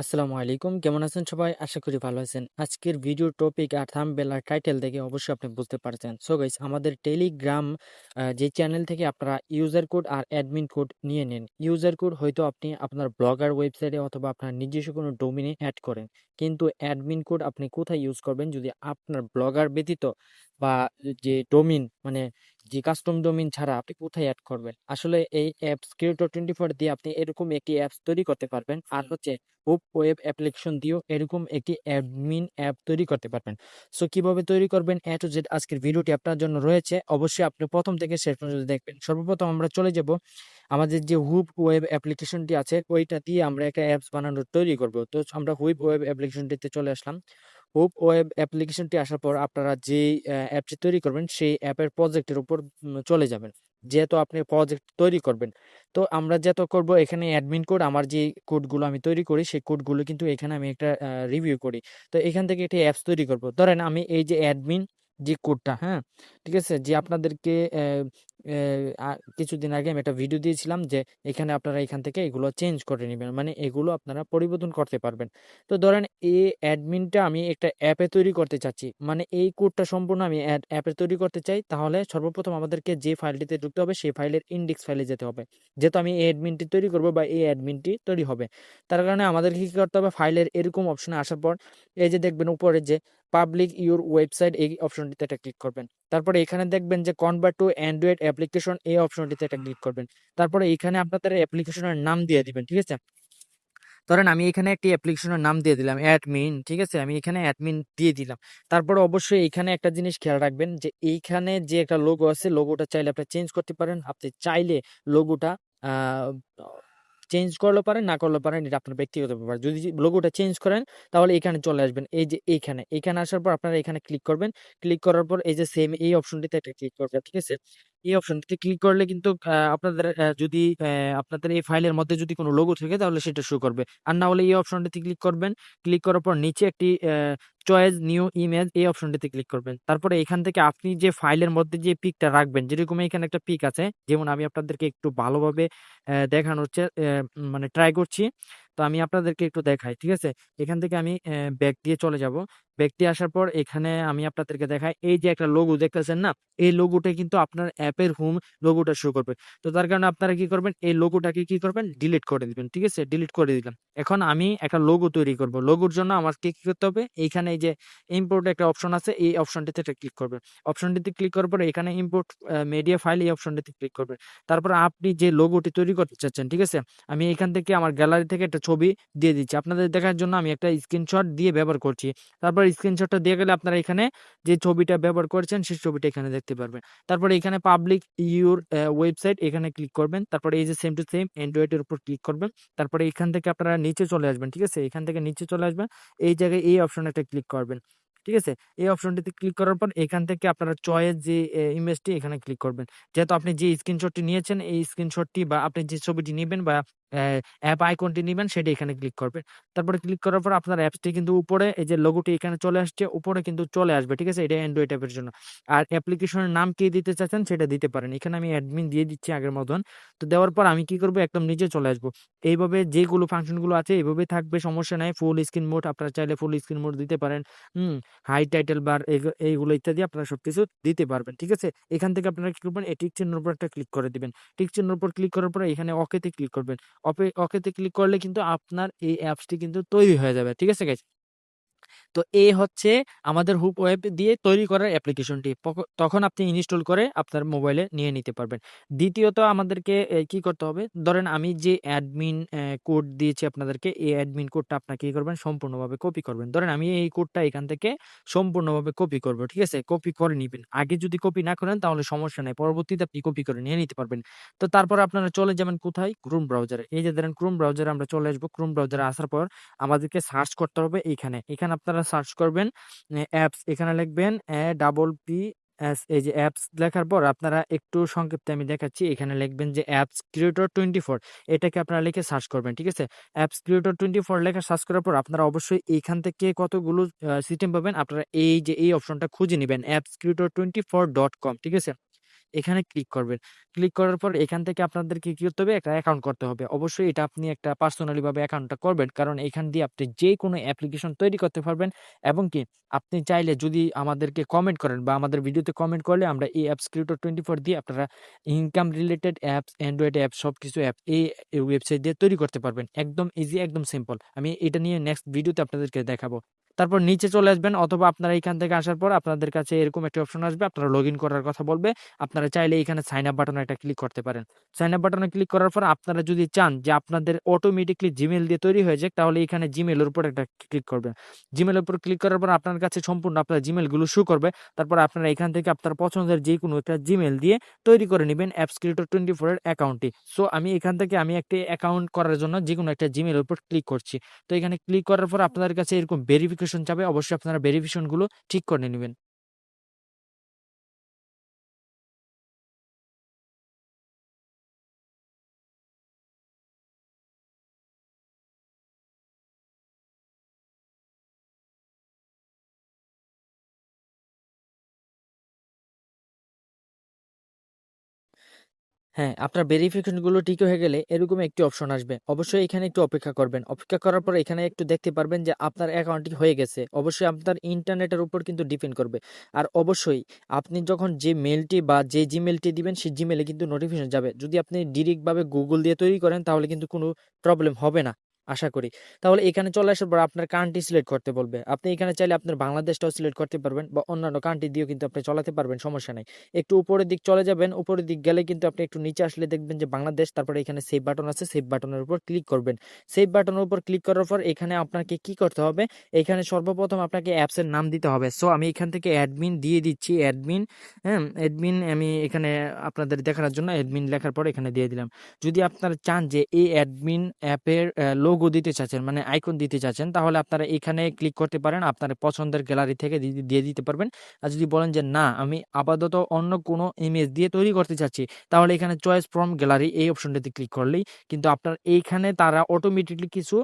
আসসালামু আলাইকুম। কেমন আছেন সবাই? আশা করি ভালো আছেন। আজকের ভিডিও টপিক আর থাম্বনেল আর টাইটেল দেখে অবশ্যই আপনি বুঝতে পারছেন। সো গাইস আমাদের টেলিগ্রাম যে চ্যানেল থেকে আপনারা ইউজার কোড আর অ্যাডমিন কোড নিয়ে নেন ইউজার কোড হয়তো আপনি আপনার ব্লগার ওয়েবসাইটে অথবা আপনার নিজস্ব কোনো ডোমিনে অ্যাড করেন। কিন্তু অ্যাডমিন কোড আপনি কোথায় ইউজ করবেন? যদি আপনার ব্লগার ব্যতীত বা যে ডোমিন মানে যে কাস্টম ডোমিন ছাড়া আপনি কোথায় অ্যাড করবেন? আসলে এই অ্যাপস ক্রিয়েটর টোয়েন্টি ফোর দিয়ে আপনি এরকম একটি অ্যাপস তৈরি করতে পারবেন। আর হচ্ছে হুপ ওয়েব অ্যাপ্লিকেশন দিয়েও এরকম একটি অ্যাডমিন অ্যাপ তৈরি করতে পারবেন। সো কীভাবে তৈরি করবেন? এ টু জেড আজকের ভিডিওটি আপনার জন্য রয়েছে। অবশ্যই আপনি প্রথম থেকে শেষ পর্যন্ত দেখবেন। সর্বপ্রথম আমরা চলে যাব আমাদের যে হুপ ওয়েব অ্যাপ্লিকেশনটি আছে ওইটা দিয়ে আমরা একটা অ্যাপস বানানোর তৈরি করব। তো আমরা হুইপ ওয়েব অ্যাপ্লিকেশনটিতে চলে আসলাম। হুপ ওয়েব অ্যাপ্লিকেশনটি আসার পর আপনারা যে অ্যাপটি তৈরি করবেন সেই অ্যাপের প্রজেক্টের উপর চলে যাবেন। যেহেতু আপনি প্রজেক্ট তৈরি করবেন। তো আমরা যেহেতু করব এখানে অ্যাডমিন কোড, আমার যে কোডগুলো আমি তৈরি করি সেই কোডগুলো কিন্তু এখানে আমি একটা রিভিউ করি। তো এখান থেকে একটি অ্যাপস তৈরি করব। ধরেন আমি এই যে অ্যাডমিন যে কোডটা হ্যাঁ? ঠিক আছে? যে আপনাদেরকে কিছুদিন আগে আমি একটা ভিডিও দিয়েছিলাম যে, এখানে আপনারা এখান থেকে এগুলো চেঞ্জ করে নেবেন। মানে এগুলো আপনারা পরিবর্তন করতে পারবেন। তো ধরেন এই অ্যাডমিনটা আমি একটা অ্যাপে তৈরি করতে চাচ্ছি। মানে এই কোডটা সম্পূর্ণ আমি অ্যাপে তৈরি করতে চাই, তাহলে সর্বপ্রথম আমাদেরকে যে ফাইলটিতে ঢুকতে হবে, সেই ফাইলের ইন্ডেক্স ফাইলে যেতে হবে। যেহেতু আমি এই অ্যাডমিনটি তৈরি করব বা এই অ্যাডমিনটি তৈরি হবে। তার কারণে আমাদেরকে কী করতে হবে ফাইলের এরকম অপশনে আসার পর, এই যে দেখবেন উপরে যে পাবলিক ইউর ওয়েবসাইট এই অপশনটিতে একটা ক্লিক করবেন। তারপরে এখানে দেখবেন যে কনভার্ট টু অ্যান্ড্রয়েড অ্যাপ্লিকেশন এই অপশনটিতে একটা ক্লিক করবেন। তারপরে এখানে আপনাদের অ্যাপ্লিকেশনের নাম দিয়ে দিবেন, ঠিক আছে? ধরেন আমি এখানে একটি অ্যাপ্লিকেশনের নাম দিয়ে দিলাম অ্যাডমিন ঠিক আছে? আমি এখানে অ্যাডমিন দিয়ে দিলাম। তারপরে অবশ্যই এখানে একটা জিনিস খেয়াল রাখবেন যে এইখানে যে একটা লোগো আছে লোগোটা চাইলে আপনি চেঞ্জ করতে পারেন। আপনি চাইলে লোগোটা চেঞ্জ করলে পারেন, না করলে পারেন, এটা আপনার ব্যক্তিগত ব্যাপার। যদি লোগোটা চেঞ্জ করেন, তাহলে এখানে চলে আসবেন। এই যে এইখানে এখানে আসার পর আপনারা এখানে ক্লিক করবেন। ক্লিক করার পর এই যে সেম এই অপশনটিতে একটা ক্লিক করবেন, ঠিক আছে? এই অপশনটিতে ক্লিক করলে কিন্তু আপনাদের যদি আপনাদের এই ফাইলের মধ্যে যদি কোনো লোগো থাকে, তাহলে সেটা শো করবে। আর না হলে এই অপশনটিতে ক্লিক করবেন। ক্লিক করার পর নিচে একটি চয়েস নিউ ইমেজ এই অপশনটিতে ক্লিক করবেন। তারপরে এখান থেকে আপনি যে ফাইলের মধ্যে যে পিকটা রাখবেন, যেরকম এখানে একটা পিক আছে, যেমন আমি আপনাদেরকে একটু ভালোভাবে দেখানোর মানে ট্রাই করছি। তো আমি আপনাদেরকে একটু দেখাই, ঠিক আছে? এখান থেকে আমি ব্যাগ দিয়ে চলে যাব। ব্যাক দিয়ে আসার পর এখানে আমি আপনাদেরকে দেখাই, এই যে একটা লোগো দেখতেছেন না? এই লোগোটা কিন্তু আপনার অ্যাপের হোম লোগোটা শো করবে। তো তার কারণে আপনারা কি করবেন, এই লোগোটাকে কি করবেন ডিলিট করে দিবেন, ঠিক আছে? ডিলিট করে দিলাম এখন আমি একটা লোগো তৈরি করব। লোগোর জন্য আমাকে কি করতে হবে? এইখানে এই যে ইম্পোর্ট একটা অপশন আছে, এই অপশনটিতে একটা ক্লিক করবেন। অপশনটিতে ক্লিক করার পরে এখানে ইম্পোর্ট মিডিয়া ফাইল এই অপশনটিতে ক্লিক করবেন। তারপর আপনি যে লোগোটি তৈরি করতে চাচ্ছেন, ঠিক আছে? আমি এখান থেকে আমার গ্যালারি থেকে একটা ছবি দিয়ে দিচ্ছি। আপনাদের দেখার জন্য আমি একটা স্ক্রিনশট দিয়ে ব্যবহার করছি। তারপর স্ক্রিনশটটা দিয়ে গেলে আপনারা এখানে যে ছবিটা ব্যবহার করেছেন সেই ছবিটা এখানে দেখতে পারবেন। তারপরে এখানে পাবলিক ইউর ওয়েবসাইট এখানে ক্লিক করবেন। তারপরে এই যে সেম টু সেম অ্যান্ড্রয়েডের উপর ক্লিক করবেন। তারপরে এখান থেকে আপনারা নিচে চলে আসবেন, ঠিক আছে? এখান থেকে নিচে চলে আসবেন। এই জায়গায় এই অপশনে একটা ক্লিক করবেন, ঠিক আছে? এই অপশনটিতে ক্লিক করার পর এখান থেকে আপনারা চয়েস যে ইমেজটি এখানে ক্লিক করবেন। যেহেতু আপনি যে স্ক্রিনশটটি নিয়েছেন, এই স্ক্রিনশটটি বা আপনি যে ছবিটি নেবেন বা অ্যাপ আইকনটি নেবেন, সেটা এখানে ক্লিক করবেন। তারপরে ক্লিক করার পর আপনার অ্যাপসটি কিন্তু উপরে, এই যে লোগোটি এখানে চলে আসছে, উপরে কিন্তু চলে আসবে, ঠিক আছে? এটা অ্যান্ড্রয়েড অ্যাপের জন্য। আর অ্যাপ্লিকেশনের নাম কি দিতে চাচ্ছেন, সেটা দিতে পারেন। এখানে আমি অ্যাডমিন দিয়ে দিচ্ছি আগের মতন। তো দেওয়ার পর আমি কি করব? একদম নিচে চলে আসব। এইভাবে যেগুলো ফাংশনগুলো আছে, এইভাবে থাকবে, সমস্যা নাই। ফুল স্ক্রিন মোড আপনারা চাইলে ফুল স্ক্রিন মোড দিতে পারেন। হুম হাই টাইটেল বার এইগুলো ইত্যাদি আপনারা সবকিছু দিতে পারবেন, ঠিক আছে? এখান থেকে আপনারা কি করবেন? এই টিক চিহ্নের উপর একটা ক্লিক করে দিবেন। টিক চিহ্নের উপর ক্লিক করার পরে এখানে ওকেতে ক্লিক করবেন। অপে ওকেতে ক্লিক করলে কিন্তু আপনার এই অ্যাপসটি কিন্তু তৈরি হয়ে যাবে। ঠিক আছে গাইজ তো এই হচ্ছে আমাদের হুপ ওয়েব দিয়ে তৈরি করার অ্যাপ্লিকেশনটি। তখন আপনি ইনস্টল করে আপনার মোবাইলে নিয়ে নিতে পারবেন। দ্বিতীয়ত আমাদেরকে কি করতে হবে? ধরেন আমি যে অ্যাডমিন কোড দিয়েছি আপনাদেরকে এই অ্যাডমিন কোডটা আপনাকে কি করবেন? সম্পূর্ণভাবে কপি করবেন। ধরেন আমি এই কোডটা এখান থেকে সম্পূর্ণভাবে কপি করব, ঠিক আছে? কপি করে নিবেন। আগে যদি কপি না করেন তাহলে সমস্যা নেই, পরবর্তীতে আপনি কপি করে নিয়ে নিতে পারবেন। তো তারপর আপনারা চলে যাবেন কোথায়? ক্রোম ব্রাউজারে এই যে ধরেন ক্রোম ব্রাউজারে আমরা চলে আসব। ক্রোম ব্রাউজারে আসার পর আমাদেরকে সার্চ করতে হবে এখানে। এখানে আপনারা সার্চ করবেন অ্যাপস এখানে লিখবেন ডাবল পি এস এই যে অ্যাপস লেখার পর আপনারা একটু সংক্ষিপ্তে আমি দেখাচ্ছি, এখানে লিখবেন যে অ্যাপস ক্রিয়েটর টোয়েন্টি ফোর এটাকে আপনারা লিখে সার্চ করবেন, ঠিক আছে? অ্যাপস ক্রিয়েটর টোয়েন্টি ফোর লেখা সার্চ করার পর আপনারা অবশ্যই এইখান থেকে কতগুলো সিস্টেম পাবেন, আপনারা এই যে এই অপশনটা খুঁজে নেবেন apps creator twenty four dot com ঠিক আছে? এখানে ক্লিক করবেন। ক্লিক করার পর এখান থেকে আপনাদেরকে কী করতে হবে? একটা অ্যাকাউন্ট করতে হবে। অবশ্যই এটা আপনি একটা পার্সোনালিভাবে অ্যাকাউন্টটা করবেন। কারণ এখান দিয়ে আপনি যে কোনো অ্যাপ্লিকেশন তৈরি করতে পারবেন এবং কি আপনি চাইলে যদি আমাদেরকে কমেন্ট করেন বা আমাদের ভিডিওতে কমেন্ট করলে আমরা এই অ্যাপস ক্রিয়েটর 24 দিয়ে আপনারা income related apps, android apps সবকিছু অ্যাপ এই এই ওয়েবসাইট দিয়ে তৈরি করতে পারবেন। একদম ইজি, একদম সিম্পল। আমি এটা নিয়ে নেক্সট ভিডিওতে আপনাদেরকে দেখাবো। তারপর নিচে চলে আসবেন অথবা আপনারা এখান থেকে আসার পর আপনাদের কাছে এরকম একটা অপশন আসবে। আপনারা লগইন করার কথা বলবে। আপনারা চাইলে এখানে সাইন আপ বাটনে একটা ক্লিক করতে পারেন। সাইন আপ বাটনে ক্লিক করার পর আপনারা যদি চান যে আপনাদের অটোমেটিক্যালি জিমেল দিয়ে তৈরি হয়ে যাক, তাহলে এখানে জিমেলের উপর একটা ক্লিক করবেন। জিমেইলের উপর ক্লিক করার পর আপনার কাছে সম্পূর্ণ আপনার জিমেলগুলো শো করবে। তারপর আপনারা এখান থেকে আপনার পছন্দের যে কোনো একটা জিমেল দিয়ে তৈরি করে নিবেন অ্যাপস ক্রিয়েটর 24 এর অ্যাকাউন্টটি। সো আমি এখান থেকে আমি একটি অ্যাকাউন্ট করার জন্য যে কোনো একটা জিমেইলের উপর ক্লিক করছি। তো এখানে ক্লিক করার পর আপনাদের কাছে এরকম ভেরিফিকেশন চাবে। অবশ্যই আপনারা ভেরিফিকেশনগুলো ঠিক করে নিবেন। হ্যাঁ, আপনার ভেরিফিকেশনগুলো ঠিক হয়ে গেলে এরকম একটি অপশন আসবে। অবশ্যই এখানে একটু অপেক্ষা করবেন। অপেক্ষা করার পর এখানে একটু দেখতে পারবেন যে আপনার অ্যাকাউন্টটি হয়ে গেছে। অবশ্যই আপনার ইন্টারনেটের উপর কিন্তু ডিপেন্ড করবে। আর অবশ্যই আপনি যখন যে মেলটি বা যে জিমেলটি দিবেন সেই জিমেলে কিন্তু নোটিফিকেশন যাবে। যদি আপনি ডিরেক্টভাবে গুগল দিয়ে তৈরি করেন তাহলে কিন্তু কোনো প্রবলেম হবে না। আশা করি। তাহলে এখানে চলে আসার পর আপনার কান্ট্রি সিলেক্ট করতে বলবে। আপনি এখানে চাইলে আপনার বাংলাদেশটাও সিলেক্ট করতে পারবেন বা অন্যান্য কান্ট্রি দিয়েও কিন্তু আপনি চলাতে পারবেন, সমস্যা নাই। একটু উপরের দিক চলে যাবেন। উপরের দিক গেলে কিন্তু আপনি একটু নিচে আসলে দেখবেন যে বাংলাদেশ তারপরে এখানে সেভ বাটন আছে। সেভ বাটনের উপর ক্লিক করবেন। সেভ বাটনের উপর ক্লিক করার পর এখানে আপনাকে কি করতে হবে? এখানে সর্বপ্রথম আপনাকে অ্যাপসের নাম দিতে হবে। সো আমি এখান থেকে অ্যাডমিন দিয়ে দিচ্ছি। অ্যাডমিন, হ্যাঁ? অ্যাডমিন আমি এখানে আপনাদের দেখানোর জন্য অ্যাডমিন লেখার পর এখানে দিয়ে দিলাম। যদি আপনারা চান যে এই অ্যাডমিন অ্যাপের অ্যা লোগো দিতে চাচ্ছেন মানে আইকন দিতে চাচ্ছেন, তাহলে আপনারা এখানে ক্লিক করতে পারেন। আপনার পছন্দের গ্যালারি থেকে দিয়ে দিতে পারবেন। আর যদি বলেন যে, না, আমি আপাতত অন্য কোনো ইমেজ দিয়ে তৈরি করতে চাচ্ছি, তাহলে এখানে চয়েস ফ্রম গ্যালারি এই অপশনটাতে ক্লিক করলেই কিন্তু আপনার এইখানে তারা অটোমেটিকলি কিছু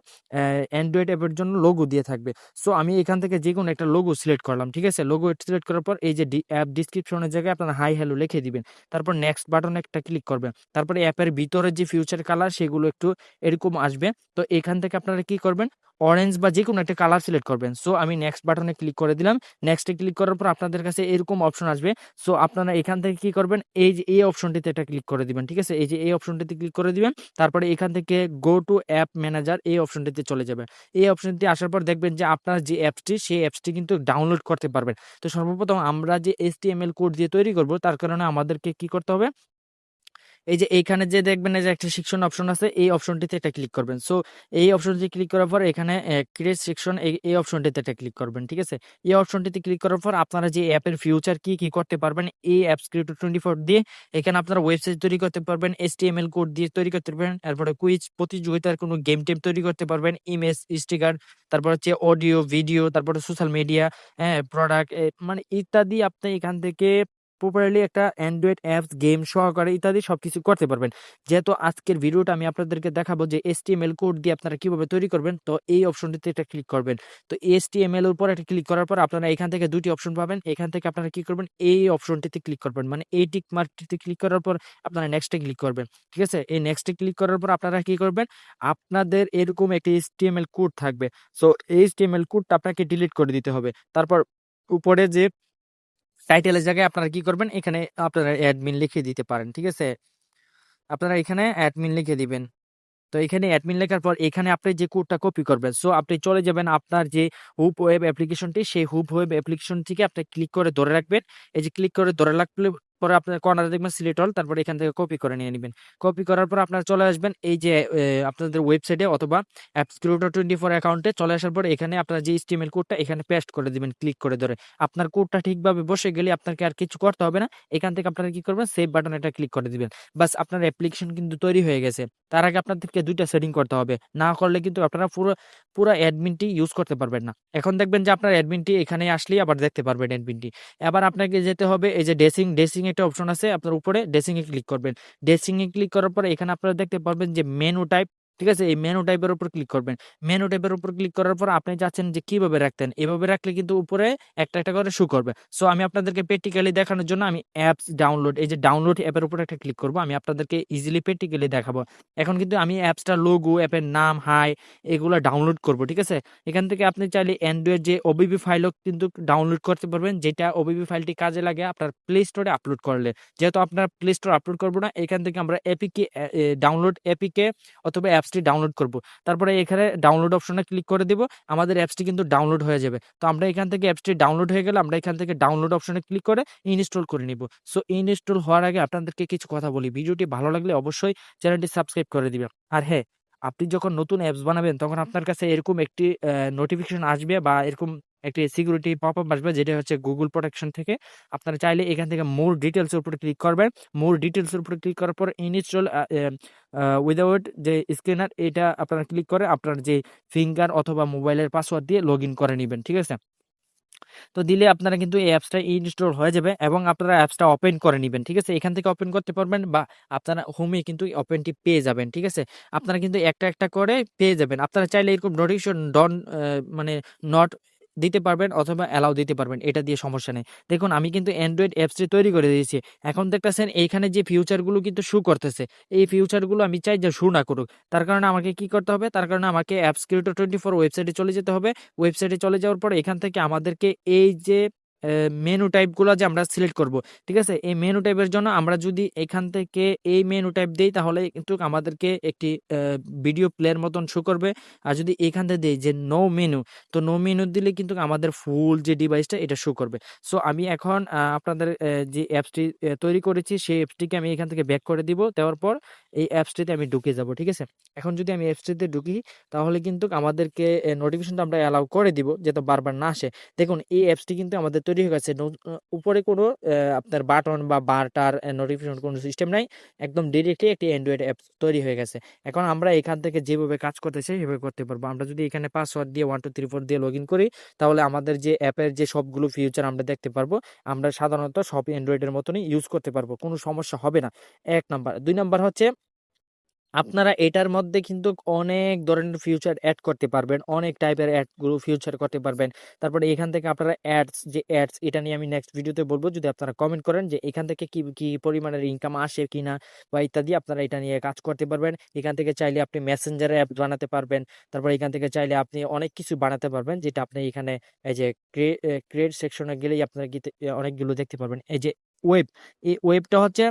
অ্যান্ড্রয়েড অ্যাপের জন্য লোগো দিয়ে থাকবে। সো আমি এখান থেকে যে কোনো একটা লোগো সিলেক্ট করলাম। ঠিক আছে? লোগো সিলেক্ট করার পর এই যে অ্যাপ ডিসক্রিপশনের জায়গায় আপনারা হাই হ্যালো লিখে দিবেন। তারপর নেক্সট বাটন একটা ক্লিক করবেন। তারপরে অ্যাপের ভিতরে যে ফিউচার কালার সেগুলো একটু এরকম আসবে। তো এখান থেকে আপনারা কি করবেন? অরেঞ্জ বা যেকোনো একটা কালার সিলেক্ট করবেন। সো আমি নেক্সট বাটনে ক্লিক করে দিলাম। নেক্সট ক্লিক করার পর আপনাদের কাছে এরকম অপশন আসবে। সো আপনারা এখান থেকে কি করবেন? এই যে, এই অপশনটিতে একটা ক্লিক করে দিবেন। ঠিক আছে? এই যে, এই অপশনটিতে ক্লিক করে দিবেন। তারপরে এখান থেকে গো টু অ্যাপ ম্যানেজার এই অপশনটিতে চলে যাবে এই অপশনটি আসার পর দেখবেন যে, আপনার যে অ্যাপসটি সেই অ্যাপসটি কিন্তু ডাউনলোড করতে পারবেন। তো সর্বপ্রথম আমরা যে HTML কোড দিয়ে তৈরি করব, তার কারণে আমাদেরকে কি করতে হবে? এই যে এইখানে যে দেখবেন যে একটা সেকশন অপশন আছে এই অপশনটিতে এটা ক্লিক করবেন। সো এই অপশনটি ক্লিক করার পর এখানে ক্রিয়েট সেকশন এই অপশনটিতে এটা ক্লিক করবেন। ঠিক আছে? এই অপশনটিতে ক্লিক করার পর আপনারা যে অ্যাপের ফিউচার কি, কি করতে পারবেন এই অ্যাপস ক্রিয়েটর 24 দিয়ে এখানে আপনারা ওয়েবসাইট তৈরি করতে পারবেন, HTML কোড দিয়ে তৈরি করতে পারবেন। তারপরে কুইজ প্রতিযোগিতার কোনো গেম-টেম তৈরি করতে পারবেন। ইমেজ, স্টিকার তারপর হচ্ছে অডিও, ভিডিও তারপরে সোশ্যাল মিডিয়া, হ্যাঁ? প্রোডাক্ট মানে ইত্যাদি আপনি এখান থেকে প্রপারলি একটা অ্যান্ড্রয়েড অ্যাপস, গেম সহকারে ইত্যাদি সব কিছু করতে পারবেন। যেহেতু আজকের ভিডিওটা আমি আপনাদেরকে দেখাবো যে HTML কোড দিয়ে আপনারা কীভাবে তৈরি করবেন। তো এই অপশনটিতে একটা ক্লিক করবেন। তো HTML এর উপর একটা ক্লিক করার পর আপনারা এখান থেকে দুটি অপশন পাবেন। এখান থেকে আপনারা কি করবেন? এই অপশনটিতে ক্লিক করবেন। মানে এই টিক মার্কটিতে ক্লিক করার পর আপনারা নেক্সট ক্লিক করবেন। ঠিক আছে? এই নেক্সট ক্লিক করার পর আপনারা কি করবেন? আপনাদের এরকম একটা HTML কোড থাকবে। সো এই HTML কোডটা আপনাকে ডিলিট করে দিতে হবে। তারপর উপরে যে টাইটেলের জায়গায় আপনারা কি করবেন? এখানে আপনারা অ্যাডমিন লিখে দিতে পারেন। ঠিক আছে? আপনারা এখানে অ্যাডমিন লিখে দিবেন। তো এখানে অ্যাডমিন লেখার পর এখানে আপনি যে কোডটা কপি করবেন। সো আপনি চলে যাবেন আপনার যে হুপ ওয়েব অ্যাপ্লিকেশনটি সেই হুপ ওয়েব অ্যাপ্লিকেশনটিকে আপনি ক্লিক করে ধরে রাখবেন। এই যে ক্লিক করে ধরে রাখলে পরে আপনার কর্নারে দেখবেন সিলেক্ট অল তারপরে এখান থেকে কপি করে নিয়ে নিবেন। কপি করার পর আপনারা চলে আসবেন এই যে আপনাদের ওয়েবসাইটে অথবা অ্যাপস ক্রিয়েটর 24 অ্যাকাউন্টে চলে আসার পরে এখানে আপনার যে HTML কোডটা এখানে পেস্ট করে দিবেন ক্লিক করে ধরে। আপনার কোডটা ঠিকভাবে বসে গেলে আপনাকে আর কিছু করতে হবে না। এখান থেকে আপনারা কি করবেন? সেভ বাটনে একটা ক্লিক করে দিবেন। বাস আপনার অ্যাপ্লিকেশন কিন্তু তৈরি হয়ে গেছে। তার আগে আপনাদেরকে ২ টা সেটিং করতে হবে। না করলে কিন্তু আপনারা পুরো, পুরা অ্যাডমিনটি ইউজ করতে পারবেন না। এখন দেখবেন যে আপনার অ্যাডমিনটি এখানে আসলেই আবার দেখতে পারবেন অ্যাডমিনটি। এবার আপনাকে যেতে হবে এই যে ড্রেসিং, ড্রেসিং একটা অপশন আছে, আপনার উপরে ড্রেসিংয়ে ক্লিক করবেন। ড্রেসিংয়ে ক্লিক করার পর এখানে আপনারা দেখতে পারবেন যে মেনু টাইপ ঠিক আছে? এই মেনু টাইপের উপর ক্লিক করবেন। মেনু টাইপের উপর ক্লিক করার পর আপনি চাচ্ছেন যে কীভাবে রাখতেন? এভাবে রাখলে কিন্তু উপরে একটা, একটা করে শু করবে। সো আমি আপনাদেরকে প্র্যাকটিক্যালি দেখানোর জন্য আমি অ্যাপস ডাউনলোড এই যে ডাউনলোড অ্যাপের উপর একটা ক্লিক করব। আমি আপনাদেরকে ইজিলি প্র্যাকটিক্যালি দেখাবো। এখন কিন্তু আমি অ্যাপসটা লোগো, অ্যাপের নাম, হাই এগুলো ডাউনলোড করব। ঠিক আছে? এখান থেকে আপনি চাইলে অ্যান্ড্রয়েড যে ওবিবি ফাইলও কিন্তু ডাউনলোড করতে পারবেন। যেটা ওবিবি ফাইলটি কাজে লাগে আপনার প্লে স্টোরে আপলোড করলে। যেহেতু আপনার প্লে স্টোর আপলোড করব না, এখান থেকে আমরা এপিকে ডাউনলোড এপিকে অথবা অ্যাপসটি ডাউনলোড করব। তারপরে এখানে ডাউনলোড অপশনে ক্লিক করে দিব। আমাদের অ্যাপসটি কিন্তু ডাউনলোড হয়ে যাবে। তো আমরা এখান থেকে অ্যাপসটি ডাউনলোড হয়ে গেলে আমরা এখান থেকে ডাউনলোড অপশনে ক্লিক করে ইনস্টল করে নিব। সো ইনস্টল হওয়ার আগে আপনাদেরকে কিছু কথা বলি। ভিডিওটি ভালো লাগলে অবশ্যই চ্যানেলটি সাবস্ক্রাইব করে দিবেন। আর হ্যাঁ, আপনি যখন নতুন অ্যাপস বানাবেন, তখন আপনার কাছে এরকম একটি নোটিফিকেশন আসবে বা এরকম একটি সিকিউরিটি পপ আপ আসবে যেটা হচ্ছে গুগল প্রোটেকশন থেকে। আপনারা চাইলে এখান থেকে মোর ডিটেলসের উপরে ক্লিক করবেন। মোর ডিটেলসের উপরে ক্লিক করার পর ইনস্টল আ যে স্ক্যানার এটা আপনারা ক্লিক করে আপনার যে ফিঙ্গার অথবা মোবাইলের পাসওয়ার্ড দিয়ে লগইন করে নেবেন, ঠিক আছে? তো দিলে আপনারা কিন্তু এই অ্যাপসটা ইনস্টল হয়ে যাবে এবং আপনারা অ্যাপসটা ওপেন করে নেবেন ঠিক আছে? এখান থেকে ওপেন করতে পারবেন বা আপনারা হোমে কিন্তু ওপেনটি পেয়ে যাবেন। ঠিক আছে? আপনারা কিন্তু একটা, একটা করে পেয়ে যাবেন। আপনারা চাইলে এরকম নোটিফিকেশন ডন মানে নট দিতে পারবেন অথবা অ্যালাউ দিতে পারবেন। এটা দিয়ে সমস্যা নেই। দেখুন, আমি কিন্তু অ্যান্ড্রয়েড অ্যাপসটি তৈরি করে দিয়েছি। এখন দেখতেছেন, এইখানে যে ফিউচারগুলো কিন্তু শু করতেছে। এই ফিউচারগুলো আমি চাই যে শু না করুক। তার কারণে আমাকে কি করতে হবে? তার কারণে আমাকে অ্যাপস ক্রিয়েটর 24 ওয়েবসাইটে চলে যেতে হবে। ওয়েবসাইটে চলে যাওয়ার পর এখান থেকে আমাদেরকে এই যে মেনু টাইপগুলা যে আমরা সিলেক্ট করব। ঠিক আছে? এই মেনু টাইপের জন্য আমরা যদি এখান থেকে এই মেনু টাইপ দেই তাহলে কিন্তু আমাদেরকে একটি ভিডিও প্লের মতন শো করবে। আর যদি এখান থেকে দেই যে নো মেনু, তো নো মেনু দিলে কিন্তু আমাদের ফুল যে ডিভাইসটা এটা শো করবে। সো আমি এখন আপনাদের যে অ্যাপসটি অ্যা তৈরি করেছি সেই অ্যাপসটিকে আমি এখান থেকে ব্যাক করে দিব। দেওয়ার পর এই অ্যাপসটিতে আমি ঢুকে যাব। ঠিক আছে? এখন যদি আমি অ্যাপসটিতে ঢুকি তাহলে কিন্তু আমাদেরকে নোটিফিকেশনটা আমরা অ্যালাও করে দিব যাতে বারবার না আসে। দেখুন এই অ্যাপসটি কিন্তু আমাদের তৈরি হয়ে গেছে। উপরে কোনো আপনার বাটন বা বার-টার নোটিফিকেশন কোনো সিস্টেম নাই। একদম ডিরেক্টলি একটি অ্যান্ড্রয়েড অ্যাপ তৈরি হয়ে গেছে। এখন আমরা এখান থেকে যেভাবে কাজ করতে চাই, সেভাবে করতে পারব। আমরা যদি এখানে পাসওয়ার্ড দিয়ে 1 2 3 4 দিয়ে লগইন করি, তাহলে আমাদের যে অ্যাপের যে সবগুলো ফিউচার আমরা দেখতে পারব। আমরা সাধারণত সব অ্যান্ড্রয়েডের মতনই ইউজ করতে পারব। কোনো সমস্যা হবে না। এক নাম্বার। দুই নাম্বার হচ্ছে আপনারা এটার মধ্যে কিন্তু অনেক ধরনের ফিউচার অ্যাড করতে পারবেন। অনেক টাইপের এডগুলো ফিউচার করতে পারবেন। তারপরে এখান থেকে আপনারা অ্যাডস যে অ্যাডস এটা নিয়ে আমি নেক্সট ভিডিওতে বলব যদি আপনারা কমেন্ট করেন যে এখান থেকে কি, কি পরিমাণের ইনকাম আসে কিনা বা ইত্যাদি আপনারা এটা নিয়ে কাজ করতে পারবেন। এখান থেকে চাইলে আপনি মেসেঞ্জার অ্যাপ বানাতে পারবেন। তারপর এখান থেকে চাইলে আপনি অনেক কিছু বানাতে পারবেন যেটা আপনি এখানে এই যে ক্রিয়েট সেকশনে গেলেই আপনারা অনেকগুলো দেখতে পারবেন। এই যে ওয়েব, এই ওয়েবটা হচ্ছে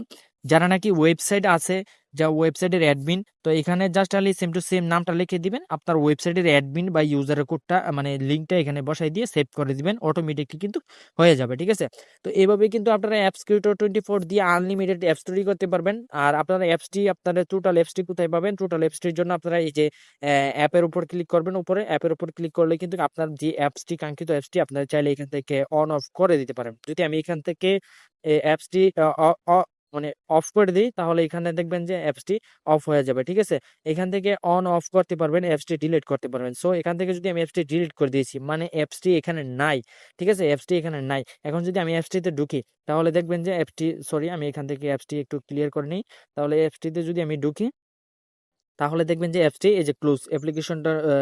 যারা নাকি ওয়েবসাইট আছে, যা ওয়েবসাইটের অ্যাডমিন তো এখানে জাস্ট খালি সেম টু সেম নামটা লিখে দিবেন। আপনার ওয়েবসাইটের অ্যাডমিন বা ইউজার কোডটা মানে লিঙ্কটা এখানে বসাই দিয়ে সেভ করে দিবেন। অটোমেটিকলি কিন্তু হয়ে যাবে। ঠিক আছে? তো এভাবেই কিন্তু আপনারা অ্যাপস ক্রিয়েটর 24 দিয়ে আনলিমিটেড অ্যাপস তৈরি করতে পারবেন। আর আপনারা অ্যাপসটি আপনারা টোটাল অ্যাপসটি কোথায় পাবেন? টোটাল অ্যাপসটির জন্য আপনারা এই যে অ্যাপের উপর ক্লিক করবেন উপরে। অ্যাপের উপর ক্লিক করলে কিন্তু আপনার যে অ্যাপসটি কাঙ্ক্ষিত অ্যাপসটি আপনারা চাইলে এখান থেকে অন অফ করে দিতে পারেন। যদি আমি এখান থেকে অ্যাপসটি মানে অফ করে দিই তাহলে এখানে দেখবেন যে অ্যাপসটি অফ হয়ে যাবে। ঠিক আছে? এখান থেকে অন অফ করতে পারবেন, অ্যাপসটি ডিলিট করতে পারবেন। সো এখান থেকে যদি আমি অ্যাপসটি ডিলিট করে দিয়েছি মানে অ্যাপসটি এখানে নাই। ঠিক আছে? অ্যাপসটি এখানে নাই। এখন যদি আমি অ্যাপসটিতে ঢুকি তাহলে দেখবেন যে অ্যাপসটি সরি আমি এখান থেকে অ্যাপসটি একটু ক্লিয়ার করে নিই তাহলে অ্যাপসটিতে যদি আমি ঢুকি তাহলে দেখবেন যে অ্যাপসটি এই যে ক্লোজ অ্যাপ্লিকেশনটা অ্যা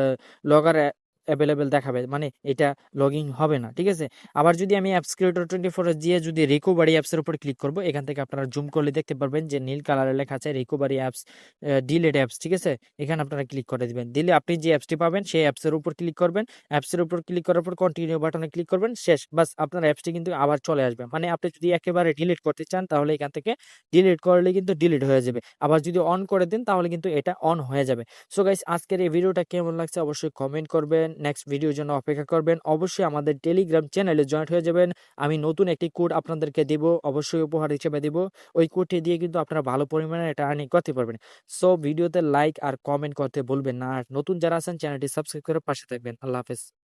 লগআর অ্যা এভেইলেবল দেখাবে। মানে এটা লগইন হবে না। ঠিক আছে? আবার যদি আমি অ্যাপস ক্রিয়েটর 24 এ যেয়ে যদি রিকভারি অ্যাপসের উপর ক্লিক করব, এখান থেকে আপনারা জুম করলে দেখতে পারবেন যে নীল কালারে লেখা আছে recovery apps uh delete apps. ঠিক আছে? এখানে আপনারা ক্লিক করে দিবেন। দিলে আপনি যে অ্যাপসটি পাবেন সেই অ্যাপসের উপর ক্লিক করবেন। অ্যাপসের উপর ক্লিক করার পর কন্টিনিউ বাটনে ক্লিক করবেন। শেষ। বাস আপনার অ্যাপসটি কিন্তু আবার চলে আসবে। মানে আপনি যদি একেবারে ডিলিট করতে চান তাহলে এখান থেকে ডিলিট করলে কিন্তু ডিলিট হয়ে যাবে। আবার যদি অন করে দেন তাহলে কিন্তু এটা অন হয়ে যাবে। সো গাইস আজকের এই ভিডিওটা কেমন লাগছে অবশ্যই কমেন্ট করবেন। নেক্সট ভিডিওর জন্য অপেক্ষা করবেন। অবশ্যই আমাদের টেলিগ্রাম চ্যানেলে জয়েন্ট হয়ে যাবেন। আমি নতুন একটি কোড আপনাদেরকে দেব, অবশ্যই উপহার হিসেবে দেবো ওই কোডটি দিয়ে কিন্তু আপনারা ভালো পরিমাণে এটা আর্নিং করতে পারবেন। সো ভিডিওতে লাইক আর কমেন্ট করতে বলবেন না। আর নতুন যারা আছেন চ্যানেলটি সাবস্ক্রাইব করে পাশে থাকবেন। আল্লাহ হাফেজ।